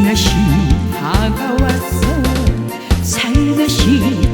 살며시 다가왔어. 살며시